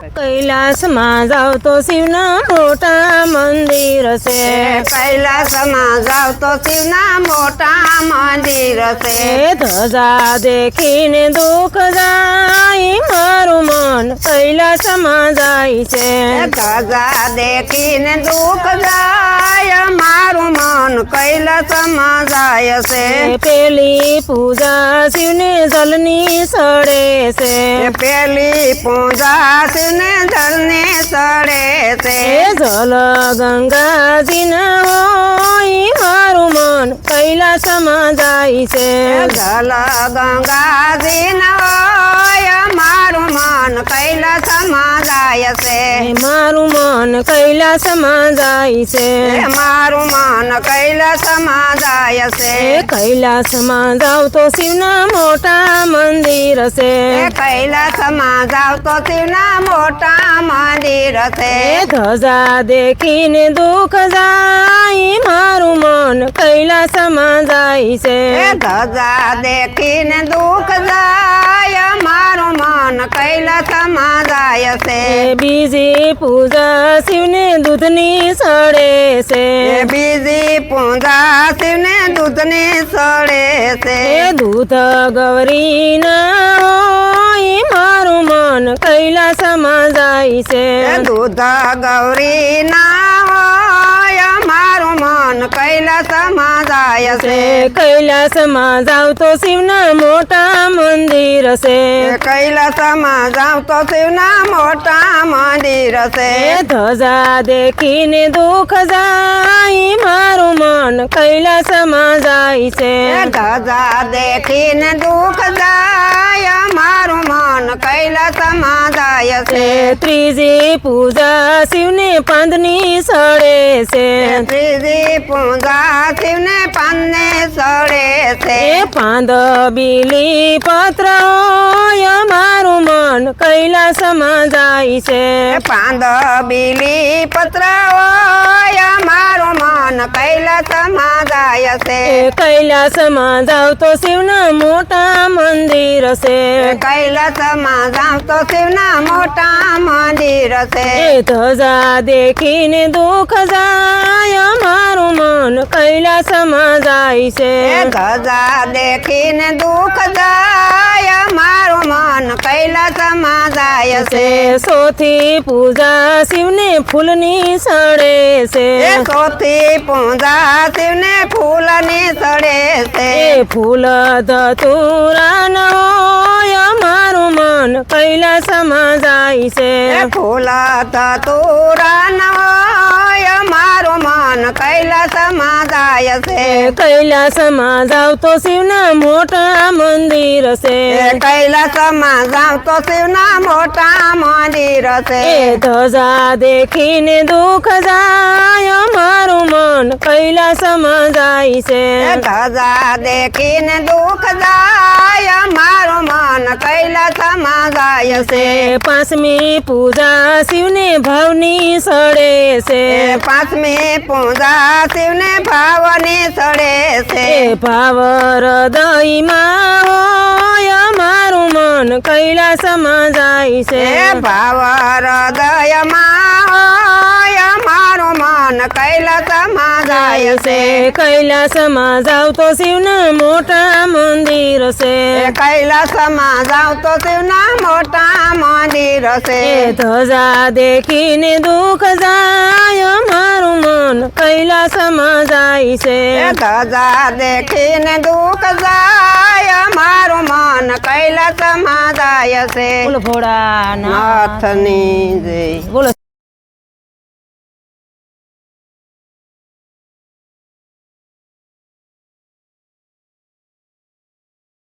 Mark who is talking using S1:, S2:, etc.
S1: કૈલાસમાં જાવ તો શિવના મોટા મંદિર છે.
S2: કૈલાસમાં જાવ તો શિવના મોટા મંદિર છે.
S1: ધજા દેખીને દુઃખ જાય મારું મન કૈલાસમાં જાય છે.
S2: ધજા દેખીને દુઃખ જાય મારું મન કૈલાસમાં જાય છે.
S1: પેલી પૂજા શિવને જલની સડે છે.
S2: પેલી પૂજા શિવને ધરને સડે છે.
S1: જલ ગંગાજીના હોય મારું મન કૈલાસમાં જાય છે.
S2: જલ ગંગાજી હોય મારું મન કૈલાસમાં જાય છે.
S1: મન કૈલાસમાં જાય છે
S2: મારું મન કૈલાસમાં જાય છે
S1: કૈલાસમાં જાવ તો શિવના મોટા મંદિર છે
S2: કૈલાસમાં જાવ તો શિવના મોટા મંદિર છે
S1: ધજા દેખીને દુઃખ જાય મારું મન કૈલાસમાં જાય છે
S2: ધજા દેખીને દુઃખ જાય મારું મન કૈલાસમાં જાય છે
S1: બીજી પૂજા શિવને દૂધની સડે છે
S2: બીજી પૂજા શિવને દૂધની સડે છે
S1: દૂધ ગૌરી ના મારું મન કૈલાસમાં જાય છે
S2: દૂધ ગૌરી ના જાય છે.
S1: કૈલાસમાં જાવ તો શિવના મોટા મંદિર છે
S2: કૈલાસમાં જાવ તો શિવના મોટા મંદિર છે
S1: ધજા દેખીને દુઃખ જાય મારું મન કૈલાસમાં જાય છે.
S2: ધજા દેખીને દુઃખ જાય મારું મન કૈલાસમાં જાય છે.
S1: ત્રીજી પૂજા શિવને પાંદની સડે છે.
S2: ત્રીજી પૂજા શિવને પાનને સડે છે.
S1: પાંદ બીલી પત્ર હોય મારું મન કૈલાસમાં જાય છે.
S2: પાંદ બીલી પત્ર હોય મારું મન કૈલાસમાં જાય છે.
S1: કૈલાસમાં જાવ તો શિવના મોટા મંદિર છે.
S2: કૈલાસમાં જાવ તો શિવના મોટા મંદિર છે.
S1: ધજા દેખીને દુઃખ જાય મારું કૈલાસમાં જાય છે
S2: ધજા દેખીને દુઃખ જાય મારું મન કૈલાસમાં જાય છે.
S1: સોથી પૂજા શિવને ફૂલની સડે છે.
S2: સોથી પૂજા શિવને ફૂલની સડે છે.
S1: ફૂલ ધતુરા હોય મારું મન કૈલાસમાં જાય છે.
S2: ફૂલ ધતુરા ન હોય મારું મન કૈલાસમાં જાય છે.
S1: કૈલાસમાં જાવ તો શિવના મોટા મંદિર છે.
S2: કૈલાસમાં જાવ તો શિવના મોટા મંદિર છે.
S1: ધજા દેખીને દુઃખ જાય મારું મન કૈલાસમાં જાય છે.
S2: ધજા દેખીને દુઃખ જાય
S1: એ પાંચમી પૂજા શિવને ભાવની સડે છે.
S2: પાંચમી પૂજા શિવને ભાવની સડે છે.
S1: ભાવ હૃદયમાં હોય મારું મન કૈલાસમાં જાય છે.
S2: ભાવ હૃદયમાં મન કૈલાસમાં જાય છે.
S1: કૈલાસમાં જાવ તો શિવના મોટા મંદિર છે.
S2: કૈલાસમાં જાવ તો શિવના મોટા મંદિર છે.
S1: ધજા દેખીને દુઃખ જાય મારું મન કૈલાસમાં જાય છે.
S2: ધજા દેખીને દુઃખ જાય મારું મન કૈલાસમાં જાય છે.
S1: બોલો ભોળા
S2: નાથની જય.
S1: બોલો